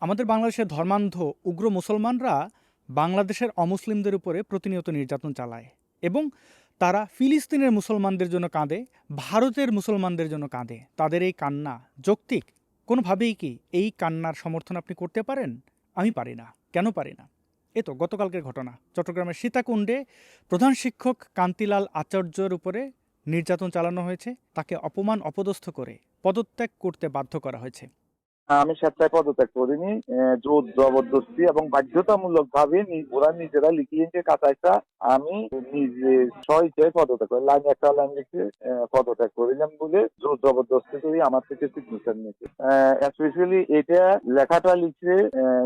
আমাদের বাংলাদেশের ধর্মান্ধ উগ্র মুসলমানরা বাংলাদেশের অমুসলিমদের উপরে প্রতিনিয়ত নির্যাতন চালায় এবং তারা ফিলিস্তিনের মুসলমানদের জন্য কাঁদে, ভারতের মুসলমানদের জন্য কাঁদে। তাদের এই কান্না যৌক্তিক? কোনোভাবেই কি এই কান্নার সমর্থন আপনি করতে পারেন? আমি পারি না। কেন পারি না? এ তো গতকালকের ঘটনা। চট্টগ্রামের সীতাকুণ্ডে প্রধান শিক্ষক কান্তিলাল আচার্যর উপরে নির্যাতন চালানো হয়েছে। তাকে অপমান, অপদস্থ করে পদত্যাগ করতে বাধ্য করা হয়েছে। আমি স্বেচ্ছায় পদত্যাগ করিনি জোর জবরদস্তি এবং বাধ্যতামূলক ভাবে ওরা নিজেরা লিখিয়েছে কাতাইটা আমি নিজে স্বইচ্ছায় পদত্যাগ করি লাইন একটা লাইন লিখে পদত্যাগ করিলাম বলে জোর জবরদস্তি করে আমার থেকে সিগনেচার নিয়েছে। স্পেশালি এটা লেখাটা লিখছে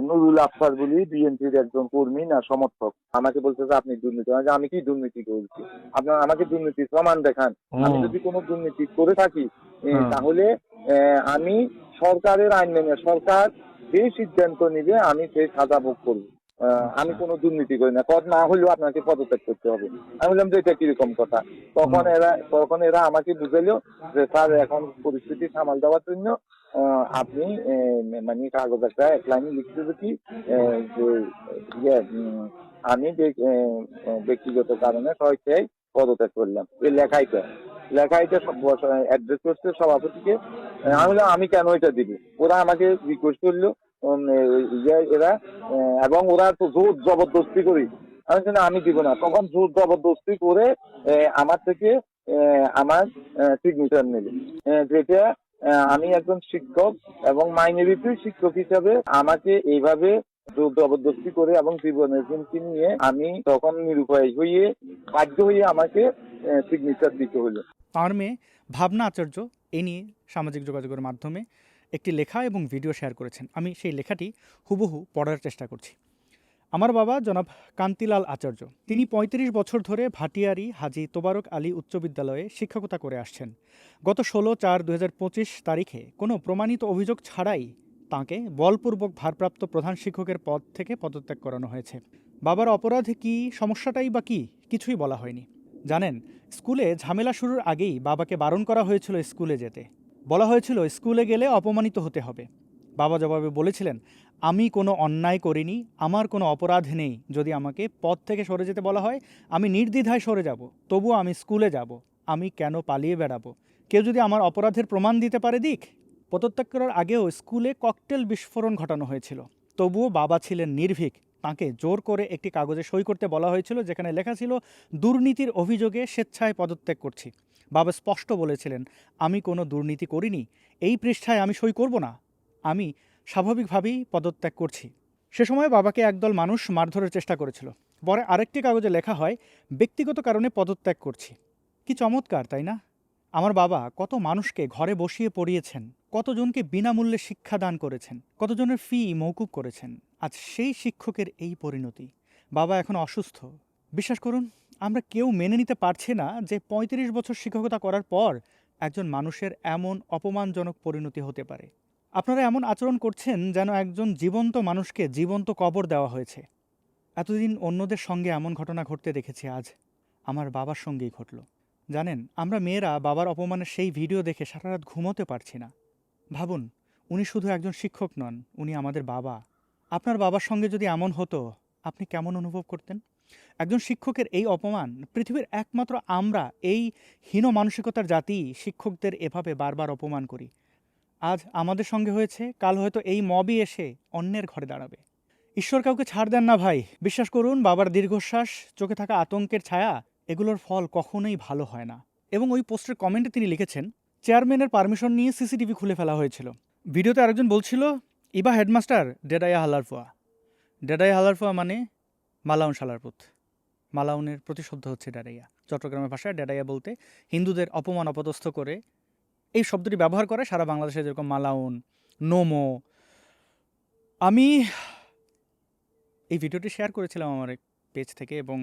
নুরুল আফসার বলি বিএনপির একজন কর্মী না সমর্থক। আমাকে বলছে যে আপনি দুর্নীতি আমি আমি কি দুর্নীতি করেছি? আপনার আমাকে দুর্নীতির প্রমাণ দেখান। আমি যদি কোনো দুর্নীতি করে থাকি। তাহলে এ, আমি সরকারের আইন মেনে সরকার যে সিদ্ধান্ত নিবে আমি সেই সাজা ভোগ করব। আহ, আমি কোনো দুর্নীতি করি না পদ না হলেও আপনাকে পদত্যাগ করতে হবে। আমি বললাম যে এটা কীরকম কথা? তখন এরা তখন এরা আমাকে বুঝাইলো যে স্যার এখন পরিস্থিতি সামাল দেওয়ার জন্য আপনি মানে কাগজ একটা এক লাইনে লিখতে দেখি আহ, যে আমি যে- ব্যক্তিগত কারণে স্বেচ্ছায় পদত্যাগ করলাম। ওই লেখাইটা। লেখাইটা অ্যাড্রেস করছে সভাপতিকে আমি আমি কেন এটা দিবি? ওরা আমাকে রিকোয়েস্ট করল ইয়ে- এরা এবং ওরা তো জোর জবরদস্তি করি। আমি আমি দিব না। তখন জোর জবরদস্তি করে আমার থেকে আমার সিগনেচার নেবে যেটা আমি একজন শিক্ষক এবং মাইনরিটি শিক্ষক হিসাবে আমাকে এইভাবে জোর জবরদস্তি করে এবং জীবনের হুমকি নিয়ে আমি তখন নিরুপায় হয়ে বাধ্য হয়ে আমাকে সিগনেচার দিতে হলো তাঁর মেয়ে ভাবনা আচার্য, এ নিয়ে সামাজিক যোগাযোগের মাধ্যমে একটি লেখা এবং ভিডিও শেয়ার করেছেন। আমি সেই লেখাটি হুবহু পড়ার চেষ্টা করছি। আমার বাবা জনাব কান্তিলাল আচার্য। তিনি ৩৫ বছর ধরে ভাটিয়ারি হাজি তোবারক আলী উচ্চ বিদ্যালয়ে শিক্ষকতা করে আসছেন। গত ষোলো চার দু তারিখে কোনো প্রমাণিত অভিযোগ ছাড়াই তাঁকে বলপূর্বক ভারপ্রাপ্ত প্রধান শিক্ষকের পদ থেকে পদত্যাগ করানো হয়েছে। বাবার অপরাধ কি সমস্যাটাই বা কি? কিছুই বলা হয়নি। জানেন, স্কুলে ঝামেলা শুরুর আগেই বাবাকে বারণ করা হয়েছিল স্কুলে যেতে। বলা হয়েছিল স্কুলে গেলে অপমানিত হতে হবে। বাবা জবাবে বলেছিলেন, আমি কোনো অন্যায় করিনি, আমার কোনো অপরাধ নেই। যদি আমাকে পথ থেকে সরে যেতে বলা হয়, আমি নির্দ্বিধায় সরে যাব। তবুও আমি স্কুলে যাব। আমি কেন পালিয়ে বেড়াবো? কেউ যদি আমার অপরাধের প্রমাণ দিতে পারে দিক? পদত্যাগ করার আগেও স্কুলে ককটেল বিস্ফোরণ ঘটানো হয়েছিল। তবুও বাবা ছিলেন নির্ভীক। তাকে জোর করে একটি কাগজে সই করতে বলা হয়েছিল, যেখানে লেখা ছিল, দুর্নীতির অভিযোগে স্বেচ্ছায় পদত্যাগ করছি। বাবা স্পষ্ট বলেছিলেন, আমি কোনো দুর্নীতি করিনি। এই পৃষ্ঠায় আমি সই করব না। আমি স্বাভাবিকভাবেই পদত্যাগ করছি। সে সময় বাবাকে একদল মানুষ মারধরের চেষ্টা করেছিল। পরে আরেকটি কাগজে লেখা হয়, ব্যক্তিগত কারণে পদত্যাগ করছি। কি চমৎকার, তাই না? আমার বাবা কত মানুষকে ঘরে বসিয়ে পড়িয়েছেন। কতজনকে বিনামূল্যে শিক্ষাদান করেছেন? কতজনের ফি মৌকুব করেছেন? আজ সেই শিক্ষকের এই পরিণতি। বাবা এখন অসুস্থ। বিশ্বাস করুন, আমরা কেউ মেনে নিতে পারছি না যে ৩৫ বছর শিক্ষকতা করার পর একজন মানুষের এমন অপমানজনক পরিণতি হতে পারে। আপনারা এমন আচরণ করছেন যেন একজন জীবন্ত মানুষকে জীবন্ত কবর দেওয়া হয়েছে। এতদিন অন্যদের সঙ্গে এমন ঘটনা ঘটতে দেখেছি আজ। আমার বাবার সঙ্গেই ঘটল। জানেন, আমরা মেয়েরা বাবার অপমানের সেই ভিডিও দেখে সারা রাত ঘুমোতে পারছি না। ভাবুন, উনি শুধু একজন শিক্ষক নন, উনি আমাদের বাবা। আপনার বাবার সঙ্গে যদি এমন হতো, আপনি কেমন অনুভব করতেন? একজন শিক্ষকের এই অপমান পৃথিবীর একমাত্র আমরা, এই হীন মানসিকতার জাতি, শিক্ষকদের এভাবে বারবার অপমান করি। আজ আমাদের সঙ্গে হয়েছে, কাল হয়তো এই মবই এসে অন্যের ঘরে দাঁড়াবে। ঈশ্বর কাউকে ছাড় দেন না ভাই, বিশ্বাস করুন, বাবার দীর্ঘশ্বাস, চোখে থাকা আতঙ্কের ছায়া, এগুলোর ফল কখনোই ভালো হয় না। এবং ওই পোস্টের কমেন্টে তিনি লিখেছেন চেয়ারম্যানের পারমিশন নিয়ে সিসিটিভি খুলে ফেলা হয়েছিল। ভিডিওতে আরেকজন বলছিল, ইবা হেডমাস্টার ডেডাইয়া হালারফুয়া। ডেডাইয়া হালারফুয়া মানে মালাউন শালারপুত। মালাউনের প্রতিশব্দ হচ্ছে ডেডাইয়া চট্টগ্রামের ভাষায় ডেডাইয়া বলতে হিন্দুদের অপমান অপদস্থ করে এই শব্দটি ব্যবহার করে সারা বাংলাদেশে যেরকম মালাউন, নোমো। আমি এই ভিডিওটি শেয়ার করেছিলাম আমার পেজ থেকে এবং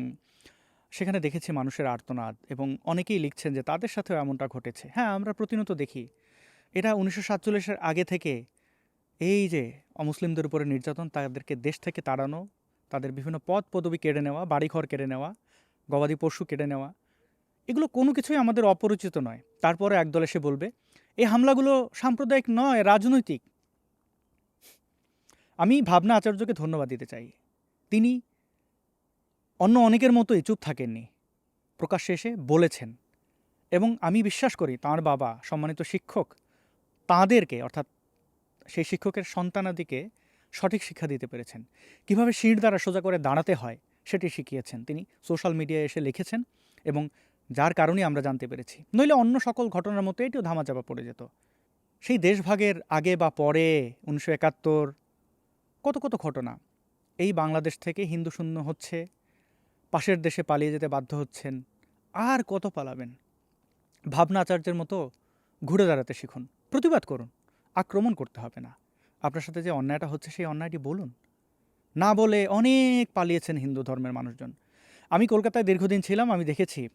সেখানে দেখেছি মানুষের আর্তনাদ এবং অনেকেই লিখছেন যে তাদের সাথেও এমনটা ঘটেছে। হ্যাঁ আমরা প্রতিনিয়ত দেখি। এটা উনিশশো সাতচল্লিশের আগে থেকে এই যে অমুসলিমদের উপরে নির্যাতন, তাদেরকে দেশ থেকে তাড়ানো, তাদের বিভিন্ন পদ পদবি কেড়ে নেওয়া, বাড়িঘর কেড়ে নেওয়া, গবাদি পশু কেড়ে নেওয়া, এগুলো কোনো কিছুই আমাদের অপরিচিত নয়। তারপরে একদল এসে বলবে, এই হামলাগুলো সাম্প্রদায়িক নয়, রাজনৈতিক। আমি ভাবনা আচার্যকে ধন্যবাদ দিতে চাই। তিনি অন্য অনেকের মতোই চুপ থাকেননি। প্রকাশ্যে এসে বলেছেন, এবং আমি বিশ্বাস করি তাঁর বাবা সম্মানিত শিক্ষক, তাঁদেরকে অর্থাৎ সেই শিক্ষকের সন্তানাদিকে সঠিক শিক্ষা দিতে পেরেছেন। কীভাবে শির দ্বারা সোজা করে দাঁড়াতে হয় সেটি শিখিয়েছেন তিনি। সোশ্যাল মিডিয়ায় এসে লিখেছেন এবং যার কারণে আমরা জানতে পেরেছি। নইলে অন্য সকল ঘটনার মতো এটিও ধামাচাপা পড়ে যেত। সেই দেশভাগের আগে বা পরে উনিশশো একাত্তর কত কত ঘটনা। এই বাংলাদেশ থেকে হিন্দু শূন্য হচ্ছে। পাশের দেশে পালিয়ে যেতে বাধ্য হচ্ছেন। আর কত পালাবেন? ভাবনা আচার্যের মতো ঘুরে দাঁড়াতে শিখুন। প্রতিবাদ করুন। আক্রমণ করতে হবে না। আপনার সাথে যে অন্যায়টা হচ্ছে সেই অন্যায়টি বলুন। না বলে অনেক পালিয়েছেন হিন্দু ধর্মের মানুষজন। আমি কলকাতায় দীর্ঘদিন ছিলাম, আমি দেখেছি।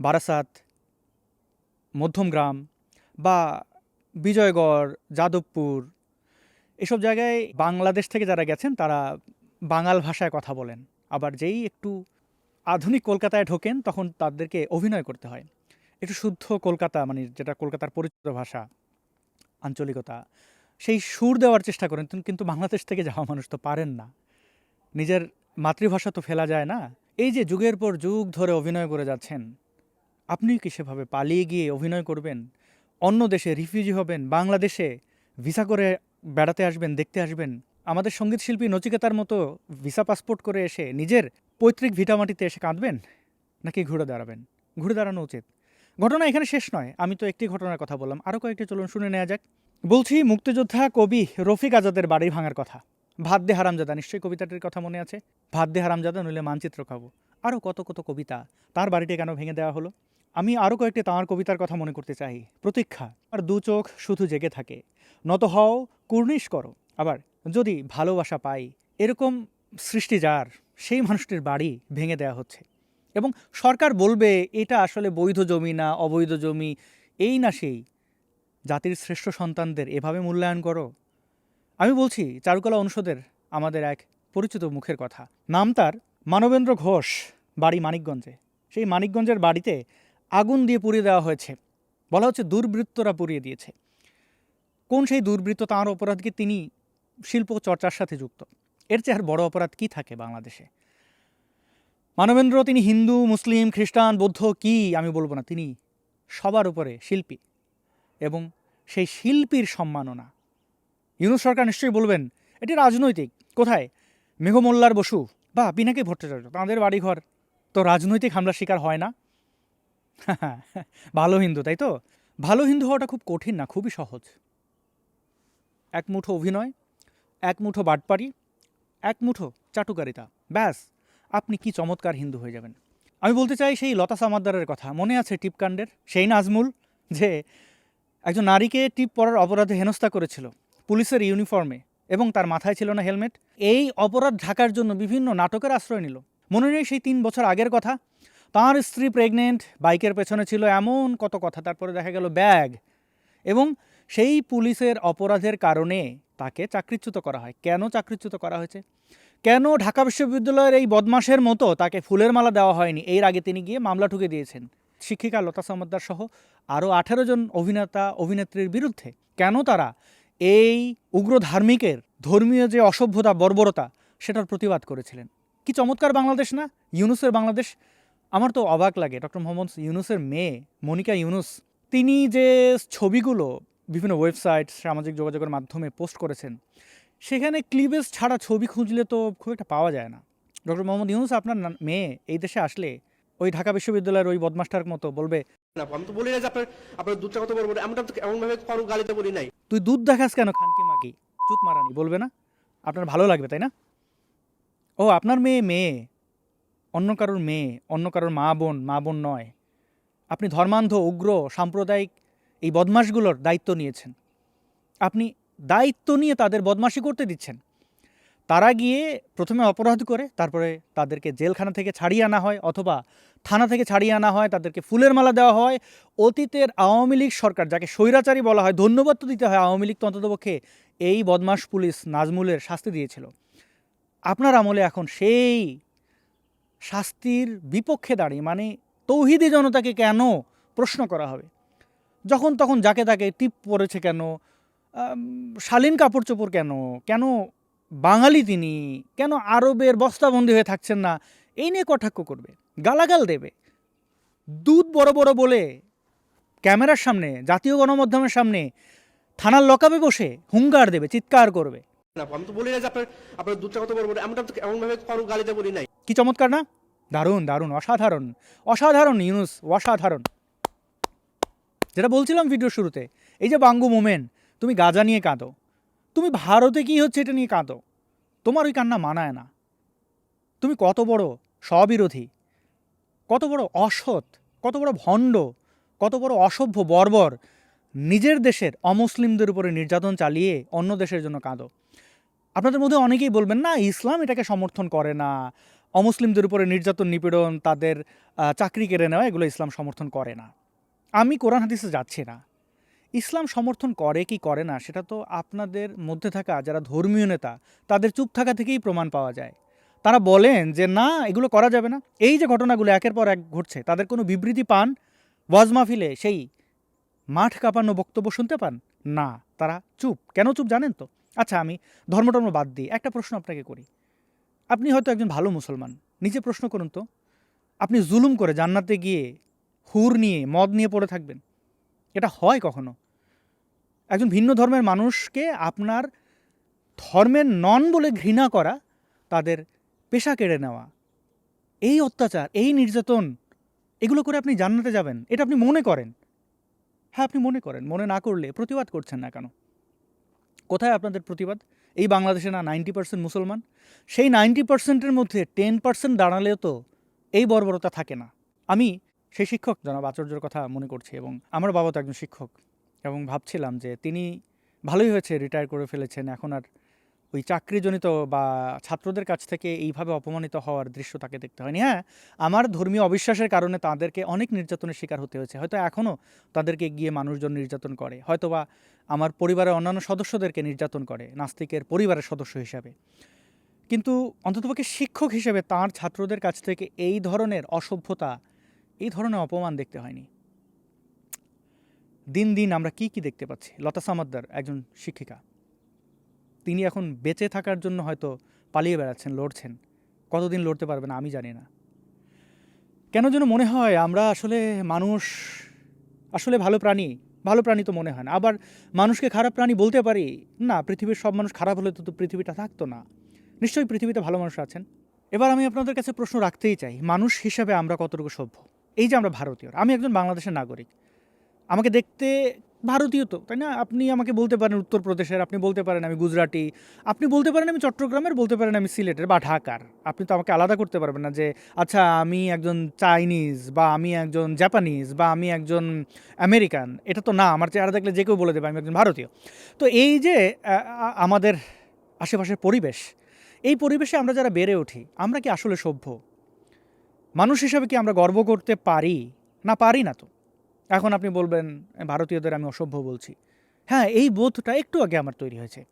বারাসাত মধ্যমগ্রাম বা বিজয়গড়, যাদবপুর, এসব জায়গায় বাংলাদেশ থেকে যারা গেছেন তারা বাঙাল ভাষায় কথা বলেন। আবার যেই একটু আধুনিক কলকাতায় ঢোকেন, তখন তাদেরকে অভিনয় করতে হয়। একটু শুদ্ধ কলকাতা মানে যেটা কলকাতার পরিচিত ভাষা, আঞ্চলিকতা, সেই সুর দেওয়ার চেষ্টা করেন কিন্তু- বাংলাদেশ থেকে যাওয়া মানুষ তো পারেন না। নিজের মাতৃভাষা তো ফেলা যায় না। এই যে যুগের পর যুগ ধরে অভিনয় করে যাচ্ছেন আপনি কি সেভাবে পালিয়ে গিয়ে অভিনয় করবেন? অন্য দেশে রিফিউজি হবেন, বাংলাদেশে ভিসা করে বেড়াতে আসবেন, দেখতে আসবেন। আমাদের সংগীত শিল্পী নচিকেতার মতো ভিসা পাসপোর্ট করে এসে নিজের পৈতৃক ভিটামাটিতে এসে কাঁদবেন নাকি ঘুরে দাঁড়াবেন? ঘুরে দাঁড়ানো উচিত। ঘটনা এখানে শেষ নয়। আমি তো একটি ঘটনার কথা বললাম। আরও কয়েকটি চলুন শুনে নেওয়া যাক। বলছি, মুক্তিযোদ্ধা কবি রফিক আজাদের বাড়ি ভাঙার কথা। দে হারামজাদা, নিশ্চয়ই কবিতাটির কথা মনে আছে? দে হারামজাদা নইলে মানচিত্র খাব আরও কত কত কবিতা তার বাড়িটি কেন ভেঙে দেওয়া হলো? আমি আরও কয়েকটি তাঁর কবিতার কথা মনে করতে চাই। প্রতীক্ষা। আর দু চোখ শুধু জেগে থাকে। নত হও, কুর্নিশ করো। আবার, যদি ভালোবাসা পাই, এরকম সৃষ্টি যার? সেই মানুষটির বাড়ি ভেঙে দেওয়া হচ্ছে। এবং সরকার বলবে, এটা আসলে বৈধ জমি না, অবৈধ জমি। এই না সেই। জাতির শ্রেষ্ঠ সন্তানদের এভাবে মূল্যায়ন করো? আমি বলছি, চারুকলা অনুষদের আমাদের এক পরিচিত মুখের কথা। নাম তার মানবেন্দ্র ঘোষ, বাড়ি মানিকগঞ্জে। সেই মানিকগঞ্জের বাড়িতে আগুন দিয়ে পুড়িয়ে দেওয়া হয়েছে। বলা হচ্ছে দুর্বৃত্তরা পুড়িয়ে দিয়েছে। কোন সেই দুর্বৃত্ত তাঁর অপরাধকে তিনি শিল্প চর্চার সাথে যুক্ত? এর চেয়ে আর বড় অপরাধ কি থাকে বাংলাদেশে? মানবেন্দ্র, তিনি হিন্দু, মুসলিম, খ্রিস্টান, বৌদ্ধ, কি আমি বলব না, তিনি সবার উপরে শিল্পী এবং সেই শিল্পীর সম্মাননা। ইউনুস সরকার নিশ্চয়ই বলবেন, এটি রাজনৈতিক, কোথায়? মেঘমোল্লার বসু বা পিনাকি ভট্টাচার্য, তাঁদের বাড়িঘর তো রাজনৈতিক হামলার শিকার হয় না? ভালো হিন্দু, তাই তো? ভালো হিন্দু হওয়াটা খুব কঠিন না, খুবই সহজ। এক মুঠো অভিনয়, এক মুঠো বাটপারি এক মুঠো চাটুকারিতা। ব্যাস, আপনি কি চমৎকার হিন্দু হয়ে যাবেন। আমি বলতে চাই সেই লতা সামাদ্দারের কথা। মনে আছে টিপকাণ্ডের? সেই নাজমুল, যে একজন নারীকে টিপ পরার অপরাধে হেনস্থা করেছিল পুলিশের ইউনিফর্মে এবং তার মাথায় ছিল না হেলমেট। এই অপরাধ ঢাকার জন্য বিভিন্ন নাটকের আশ্রয় নিল। মনে নেই সেই তিন বছর আগের কথা? তার স্ত্রী প্রেগনেন্ট বাইকের পেছনে ছিল এমন কত কথা, তারপরে দেখা গেল ব্যাগ এবং সেই পুলিশের অপরাধের কারণে তাকে চাকরিচ্যুত করা হয়। কেন চাকরিচ্যুত করা হয়েছে? কেন ঢাকা বিশ্ববিদ্যালয়ের এই বদমাসের মতো তাকে ফুলের মালা দেওয়া হয়নি? এর আগে তিনি গিয়ে মামলা ঠুকে দিয়েছেন। শিক্ষিকা লতা সামাদ্দার সহ আরও আঠেরো জন অভিনেতা, অভিনেত্রীর বিরুদ্ধে। কেন তারা এই উগ্র ধার্মিকের ধর্মীয় যে অসভ্যতা, বর্বরতা, সেটার প্রতিবাদ করেছিলেন? কি চমৎকার বাংলাদেশ না? ইউনুসের বাংলাদেশ। আমার তো অবাক লাগে। ডক্টর মোহাম্মদ ইউনুসের মেয়ে মনিকা ইউনুস। তিনি যে ছবিগুলো বিভিন্ন ওয়েবসাইট সামাজিক যোগাযোগের মাধ্যমে পোস্ট করেছেন। সেখানে ক্লিবেজ ছাড়া ছবি খুঁজলে তো খুব একটা পাওয়া যায় না। ডক্টর মোহাম্মদ ইউনুস আপনার মেয়ে এই দেশে আসলে ওই ঢাকা বিশ্ববিদ্যালয়ের ওই বদমাস্টার মতো বলবে আমি তো বলি না যে আপনার আপনার দুধটা কত বড় তো এমন ভাবে কারও গালিতে বলি নাই। তুই দুধ দেখাস কেন খানকি মাগি? চুত মারানি বলবে না? আপনার ভালো লাগবে তাই না? ও আপনার মেয়ে মেয়ে অন্য কারোর মেয়ে অন্য কারোর মা বোন মা বোন নয়। আপনি ধর্মান্ধ উগ্র সাম্প্রদায়িক এই বদমাশগুলোর দায়িত্ব নিয়েছেন। আপনি দায়িত্ব নিয়ে তাদের বদমাশি করতে দিচ্ছেন। তারা গিয়ে প্রথমে অপরাধ করে, তারপরে তাদেরকে জেলখানা থেকে ছাড়িয়ে আনা হয় অথবা থানা থেকে ছাড়িয়ে আনা হয়, তাদেরকে ফুলের মালা দেওয়া হয়। অতীতের আওয়ামী লীগ সরকার, যাকে স্বৈরাচারী বলা হয়, ধন্যবাদ তো দিতে হয় আওয়ামী লীগ তো অন্ততপক্ষে এই বদমাস পুলিশ নাজমুলের শাস্তি দিয়েছিল। আপনার আমলে এখন সেই শাস্তির বিপক্ষে দাঁড়িয়ে মানে তৌহিদি জনতাকে কেন প্রশ্ন করা হবে? যখন তখন যাকে তাকে টিপ পড়েছে কেন? শালীন কাপড় চোপড় কেন? কেন বাঙালি তিনি? কেন আরবের বস্তাবন্দি হয়ে থাকছেন না? এই নিয়ে কটাক্ষ করবে গালাগাল দেবে। দুধ বড় বড় বলে ক্যামেরার সামনে জাতীয় গণমাধ্যমের সামনে থানার লকাবে বসে হুঙ্কার দেবে চিৎকার করবে। আমি তো বলি না যে আপনার আপনার দুধটা কত বড় বড় এমনটা তো এমন ভাবে কারও গালিতে বলি নাই। কি চমৎকার না? দারুণ দারুণ অসাধারণ। অসাধারণ ইউনুস অসাধারণ। যেটা বলছিলাম ভিডিও শুরুতে, এই যে বাঙ্গু মোমেন, তুমি গাজা নিয়ে কাঁদো। তুমি ভারতে কি হচ্ছে এটা নিয়ে কাঁদো? তোমার ওই কান্না মানায় না। তুমি কত বড় স্ববিরোধী, কত বড় অসৎ, কত বড় ভণ্ড, কত বড় অসভ্য বর্বর, নিজের দেশের অমুসলিমদের উপরে নির্যাতন চালিয়ে অন্য দেশের জন্য কাঁদো। আপনাদের মধ্যে অনেকেই বলবেন, না, ইসলাম এটাকে সমর্থন করে না। অমুসলিমদের উপরে নির্যাতন, নিপীড়ন, তাদের চাকরি কেড়ে নেওয়া, এগুলো ইসলাম সমর্থন করে না। আমি কোরআন হাদিসে যাচ্ছি না। ইসলাম সমর্থন করে কি করে না, সেটা তো আপনাদের মধ্যে থাকা যারা ধর্মীয় নেতা, তাদের চুপ থাকা থেকেই প্রমাণ পাওয়া যায়। তারা বলেন যে, না, এগুলো করা যাবে না। এই যে ঘটনাগুলো একের পর এক ঘটছে, তাদের কোনো বিবৃতি পান? ওয়াজ মাহফিলে সেই মাঠ কাঁপানো বক্তব্য শুনতে পান? না, তারা চুপ। কেন চুপ জানেন তো? আচ্ছা আমি ধর্মটর্ম বাদ দিই। একটা প্রশ্ন আপনাকে করি। আপনি হয়তো একজন ভালো মুসলমান। নিজে প্রশ্ন করুন তো। আপনি জুলুম করে জান্নাতে গিয়ে হুর নিয়ে, মদ নিয়ে পড়ে থাকবেন। এটা হয় কখনো? একজন ভিন্ন ধর্মের মানুষকে আপনার ধর্মের নন বলে ঘৃণা করা, তাদের পেশা কেড়ে নেওয়া, এই অত্যাচার, এই নির্যাতন, এগুলো করে আপনি জান্নাতে যাবেন। এটা আপনি মনে করেন। হ্যাঁ আপনি মনে করেন। মনে না করলে প্রতিবাদ করছেন না কেন? কোথায় আপনাদের প্রতিবাদ? এই বাংলাদেশে না নাইনটি পার্সেন্ট মুসলমান? সেই নাইনটি পার্সেন্টের মধ্যে টেন পার্সেন্ট দাঁড়ালেও তো এই বর্বরতা থাকে না। আমি সেই শিক্ষক জনাব আচার্যর কথা মনে করছি এবং আমার বাবা তো একজন শিক্ষক এবং ভাবছিলাম যে তিনি ভালোই হয়েছে রিটায়ার করে ফেলেছেন। এখন আর ওই চাকরিজনিত বা ছাত্রদের কাছ থেকে এইভাবে অপমানিত হওয়ার দৃশ্য তাকে দেখতে হয়নি। হ্যাঁ আমার ধর্মীয় অবিশ্বাসের কারণে তাদেরকে অনেক নির্যাতনের শিকার হতে হয়েছে। হয়তো এখনও তাদেরকে গিয়ে মানুষজন নির্যাতন করে। হয়তোবা আমার পরিবারের অন্যান্য সদস্যদেরকে নির্যাতন করে, নাস্তিকের পরিবারের সদস্য হিসাবে। কিন্তু অন্ততপক্ষে শিক্ষক হিসেবে তার ছাত্রদের কাছ থেকে এই ধরনের অসভ্যতা এই ধরনের অপমান দেখতে হয়নি। দিন দিন আমরা কি কি দেখতে পাচ্ছি? লতা সামাদ্দার একজন শিক্ষিকা। তিনি এখন বেঁচে থাকার জন্য হয়তো পালিয়ে বেড়াচ্ছেন, লড়ছেন। কতদিন লড়তে পারবেন আমি জানি না। কেন যেন মনে হয় আমরা আসলে মানুষ আসলে ভালো প্রাণী ভালো প্রাণী তো মনে হয় না। আবার মানুষকে খারাপ প্রাণী বলতে পারি? না, পৃথিবীর সব মানুষ খারাপ হলে তো পৃথিবীটা থাকতো না। নিশ্চয়ই পৃথিবীতে ভালো মানুষ আছেন। এবার আমি আপনাদের কাছে প্রশ্ন রাখতেই চাই, মানুষ হিসাবে আমরা কতটুকু সভ্য? এই যে আমরা ভারতীয় আমি একজন বাংলাদেশের নাগরিক, আমাকে দেখতে ভারতীয় তো, তাই না? আপনি আমাকে বলতে পারেন উত্তরপ্রদেশের, আপনি বলতে পারেন আমি গুজরাটি, আপনি বলতে পারেন আমি চট্টগ্রামের, বলতে পারেন আমি সিলেটের বা ঢাকার। আপনি তো আমাকে আলাদা করতে পারবেন না যে আচ্ছা আমি একজন চাইনিজ বা আমি একজন জাপানিজ বা আমি একজন আমেরিকান, এটা তো না, আমার চেহারা দেখলে যে কেউ বলে দেবে, আমি একজন ভারতীয়। তো এই যে আমাদের আশেপাশের পরিবেশ, এই পরিবেশে আমরা যারা বেড়ে উঠি, আমরা কি আসলে সভ্য? মানুষ হিসাবে কি আমরা গর্ব করতে পারি? না পারি না তো। এখন আপনি বলবেন, ভারতীয়দের আমি অসভ্য বলছি। হ্যাঁ এই বোধটা একটু আগে আমার তৈরি হয়েছে।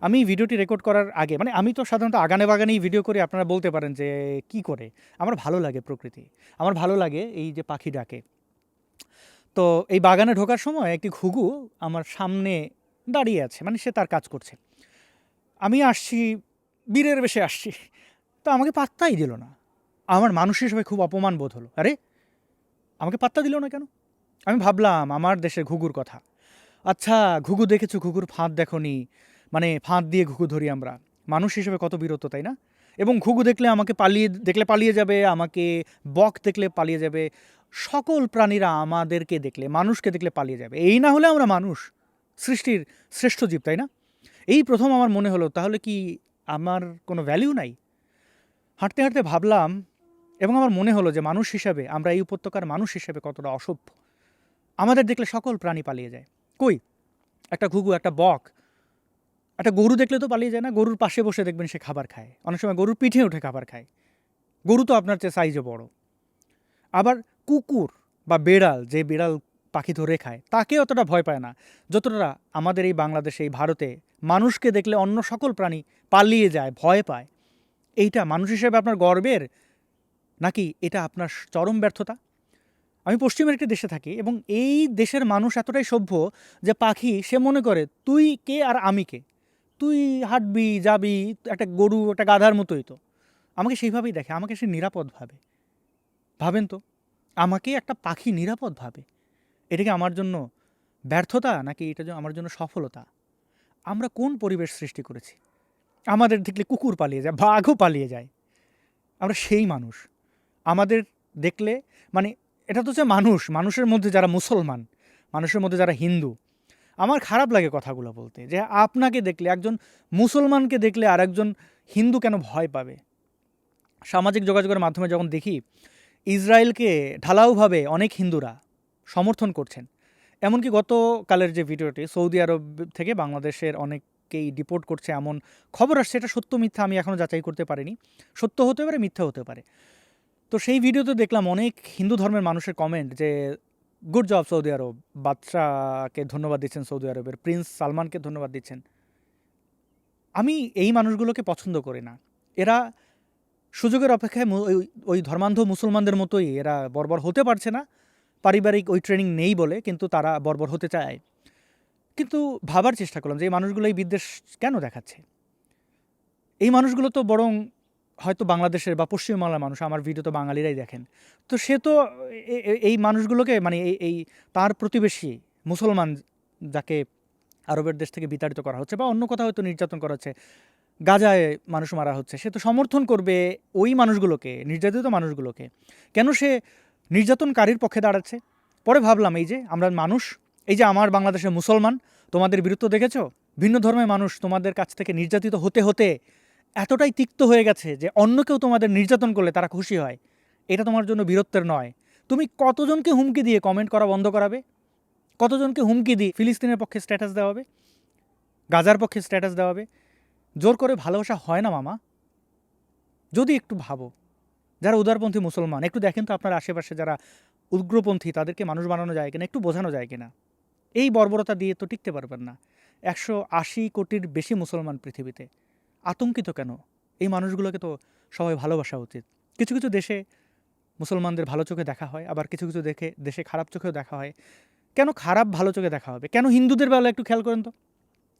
আমি ভিডিওটি রেকর্ড করার আগে মানে আমি তো সাধারণত আগানে বাগানেই ভিডিও করি, আপনারা বলতে পারেন যে, কি করে? আমার ভালো লাগে প্রকৃতি। আমার ভালো লাগে এই যে পাখি ডাকে। তো এই বাগানে ঢোকার সময় একটি ঘুঘু আমার সামনে দাঁড়িয়ে আছে মানে সে তার কাজ করছে। আমি আসছি, বীরের বেশে আসছি। তো আমাকে পাত্তাই দিল না। আমার মানুষ হিসেবে খুব অপমান বোধ হলো। আরে, আমাকে পাত্তা দিল না কেন? আমি ভাবলাম, আমার দেশের ঘুঘুর কথা। আচ্ছা ঘুঘু দেখেছ? ঘুঘুর ফাঁদ দেখনি। মানে ফাঁদ দিয়ে ঘুঘু ধরি আমরা। মানুষ হিসেবে কত বিরত তাই না? এবং ঘুঘু দেখলে আমাকে পালিয়ে, দেখলে পালিয়ে যাবে, আমাকে বক দেখলে পালিয়ে যাবে। সকল প্রাণীরা আমাদেরকে দেখলে, মানুষকে দেখলে পালিয়ে যাবে। এই না হলে আমরা মানুষ, সৃষ্টির শ্রেষ্ঠ জীব, তাই না? এই প্রথম আমার মনে হলো, তাহলে কি আমার কোনো ভ্যালিউ নাই? হাঁটতে হাঁটতে ভাবলাম এবং আমার মনে হলো যে মানুষ হিসাবে আমরা এই উপত্যকার মানুষ হিসেবে কতটা অসভ্য। আমাদের দেখলে সকল প্রাণী পালিয়ে যায়। কই? একটা ঘুঘু, একটা বক, একটা গরু দেখলে তো পালিয়ে যায় না। গরুর পাশে বসে দেখবেন সে খাবার খায়। অনেক সময় গরুর পিঠে উঠে খাবার খায়। গরু তো আপনার চেয়ে সাইজে বড়। আবার কুকুর বা বেড়াল, যে বেড়াল পাখি ধরে খায়, তাকে অতটা ভয় পায় না। যতটা আমাদের এই বাংলাদেশে, এই ভারতে মানুষকে দেখলে অন্য সকল প্রাণী পালিয়ে যায়, ভয় পায়। এইটা মানুষ হিসেবে আপনার গর্বের নাকি এটা আপনার চরম ব্যর্থতা? আমি পশ্চিমের একটি দেশে থাকি এবং এই দেশের মানুষ এতটাই সভ্য যে পাখি, সে মনে করে, তুই কে আর আমি কে? তুই হাঁটবি, যাবি, একটা গরু, একটা গাধার মতোই তো। আমাকে সেইভাবেই দেখে, আমাকে সে নিরাপদ ভাবে। ভাবেন তো, আমাকে একটা পাখি নিরাপদ ভাবে? এটা কি আমার জন্য ব্যর্থতা নাকি এটা আমার জন্য সফলতা? আমরা কোন পরিবেশ সৃষ্টি করেছি? আমাদের দেখলে কুকুর পালিয়ে যায়, বাঘও পালিয়ে যায়। আমরা সেই মানুষ। আমাদের দেখলে মানে এটা তো হচ্ছে মানুষ, মানুষের মধ্যে যারা মুসলমান, মানুষের মধ্যে যারা হিন্দু, আমার খারাপ লাগে কথাগুলো বলতে, যে আপনাকে দেখলে, একজন মুসলমানকে দেখলে আর একজন হিন্দু কেন ভয় পাবে? সামাজিক যোগাযোগের মাধ্যমে যখন দেখি, ইসরায়েলকে ঢালাওভাবে অনেক হিন্দুরা সমর্থন করছেন। এমনকি গতকালের যে ভিডিওটি, সৌদি আরব থেকে বাংলাদেশের অনেককেই ডিপোর্ট করছে এমন খবর আসছে, এটা সত্য মিথ্যা আমি এখনও যাচাই করতে পারিনি। সত্য হতে পারে, মিথ্যা হতে পারে। তো সেই ভিডিওতে দেখলাম অনেক হিন্দু ধর্মের মানুষের কমেন্ট যে গুড জব সৌদি আরব বাদশাকে ধন্যবাদ দিচ্ছেন সৌদি আরবের প্রিন্স সালমানকে ধন্যবাদ দিচ্ছেন। আমি এই মানুষগুলোকে পছন্দ করি না। এরা সুযোগের অপেক্ষায় ওই- ধর্মান্ধ মুসলমানদের মতোই। এরা বর্বর হতে পারছে না। পারিবারিক ওই ট্রেনিং নেই বলে, কিন্তু তারা বর্বর হতে চায়। কিন্তু ভাবার চেষ্টা করলাম যে, এই মানুষগুলো এই বিদ্বেষ কেন দেখাচ্ছে? এই মানুষগুলো তো বরং হয়তো বাংলাদেশের বা পশ্চিমবাংলার মানুষ, আমার ভিডিও তো বাঙালিরাই দেখেন। তো সে তো এই মানুষগুলোকে মানে এই এই তার প্রতিবেশী মুসলমান যাকে আরবের দেশ থেকে বিতাড়িত করা হচ্ছে বা অন্য কোথাও হয়তো নির্যাতন করা হচ্ছে, গাজায় মানুষ মারা হচ্ছে, সে তো সমর্থন করবে ওই মানুষগুলোকে, নির্যাতিত মানুষগুলোকে। কেন সে নির্যাতনকারীর পক্ষে দাঁড়াচ্ছে? পরে ভাবলাম এই যে আমরা মানুষ, এই যে আমার বাংলাদেশের মুসলমান, তোমাদের বীরত্ব দেখেছ? ভিন্ন ধর্মের মানুষ তোমাদের কাছ থেকে নির্যাতিত হতে হতে এতটাই তিক্ত হয়ে গেছে যে অন্য কেউ তোমাদের নির্যাতন করলে তারা খুশি হয়। এটা তোমার জন্য বীরত্বের নয়। তুমি কতজনকে হুমকি দিয়ে কমেন্ট করা বন্ধ করাবে? কতজনকে হুমকি দিয়ে ফিলিস্তিনের পক্ষে স্ট্যাটাস দেওয়া হবে? গাজার পক্ষে স্ট্যাটাস দেওয়া হবে? জোর করে ভালোবাসা হয় না মামা। যদি একটু ভাবো, যারা উদারপন্থী মুসলমান, একটু দেখেন তো আপনার আশেপাশে যারা উগ্রপন্থী, তাদেরকে মানুষ বানানো যায় কিনা, একটু বোঝানো যায় কিনা? এই বর্বরতা দিয়ে তো টিকতে পারবেন না। একশো আশি কোটির বেশি মুসলমান পৃথিবীতে। আতঙ্কিত কেন? এই মানুষগুলোকে তো সবাই ভালোবাসা উচিত। কিছু কিছু দেশে মুসলমানদের ভালো চোখে দেখা হয়, আবার কিছু কিছু দেখে, দেশে খারাপ চোখেও দেখা হয়। কেন খারাপ ভালো চোখে দেখা হবে? কেন হিন্দুদের বেলা একটু খেয়াল করেন তো।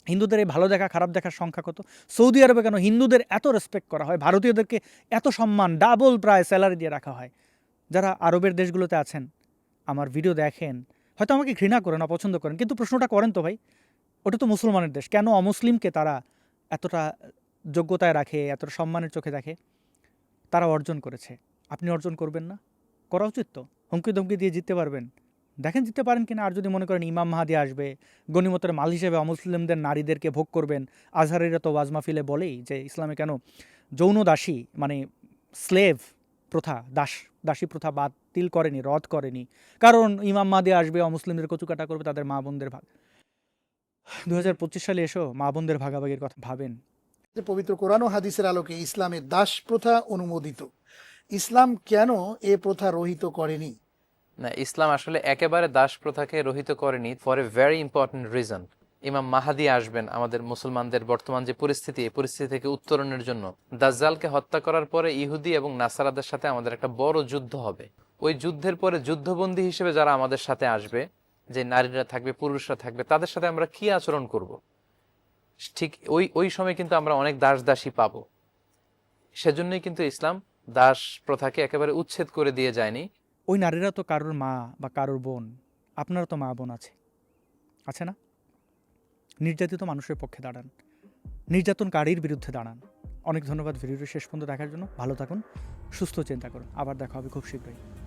হিন্দুদের এই ভালো দেখা, খারাপ দেখার সংখ্যা কত? সৌদি আরবে কেন হিন্দুদের এত রেসপেক্ট করা হয়? ভারতীয়দেরকে এত সম্মান ডাবল প্রায় স্যালারি দিয়ে রাখা হয়। যারা আরবের দেশগুলোতে আছেন, আমার ভিডিও দেখেন, হয়তো আমাকে ঘৃণা করেন, অপছন্দ করেন, কিন্তু প্রশ্নটা করেন তো ভাই। ওটা তো মুসলমানের দেশ। কেন অমুসলিমকে তারা এতটা যোগ্যতায় রাখে, এতটা সম্মানের চোখে দেখে, তারা অর্জন করেছে। আপনি অর্জন করবেন না। করা উচিত তো। হুমকি ধমকি দিয়ে জিততে পারবেন। দেখেন জিততে পারেন কিনা, আর যদি মনে করেন ইমাম মাহাদি আসবে, গণিমতের মাল হিসেবে অমুসলিমদের নারীদেরকে ভোগ করবেন, আজহারিরা তো ওয়াজ মাহফিলে বলেই যে ইসলামে কেন যৌন দাসী মানে স্লেভ প্রথা, দাস, দাসী প্রথা বাতিল করেনি, রদ করেনি। কারণ ইমাম মাহাদি আসবে, অমুসলিমদের কচুকাটা করবে, তাদের মা বোনদের ভাগ দু হাজার পঁচিশ সালে এসো মা বোনদের ভাগাভাগির কথা ভাবেন। যে পবিত্র কোরআন ও হাদিসের আলোকে ইসলামের দাস প্রথা অনুমোদিত। ইসলাম কেন এ প্রথা রহিত করেনি? না, ইসলাম আসলে একেবারে দাস প্রথাকে রহিত করেনি for a very important reason ইমাম মাহাদি আসবেন আমাদের মুসলমানদের বর্তমান যে পরিস্থিতি, এই পরিস্থিতি থেকে উত্তরণের জন্য। দাজ্জালকে হত্যা করার পরে ইহুদি এবং নাসারাদের সাথে আমাদের একটা বড় যুদ্ধ হবে। ওই যুদ্ধের পরে যুদ্ধবন্দী হিসেবে যারা আমাদের সাথে আসবে, যে নারীরা থাকবে, পুরুষরা থাকবে, তাদের সাথে আমরা কি আচরণ করব? ঠিক ওই ওই সময় কিন্তু আমরা অনেক দাস দাসী পাবো। সেজন্যই কিন্তু ইসলাম দাস প্রথাকে একেবারে উচ্ছেদ করে দিয়ে যায়নি। ওই নারীরা তো কারোর মা বা কারোর বোন আপনারও তো মা বোন আছে। আছে না? নির্যাতিত মানুষের পক্ষে দাঁড়ান। নির্যাতনকারীর বিরুদ্ধে দাঁড়ান। অনেক ধন্যবাদ ভিডিওটি শেষ পর্যন্ত দেখার জন্য। ভালো থাকুন, সুস্থ চিন্তা করুন। আবার দেখা হবে খুব শীঘ্রই।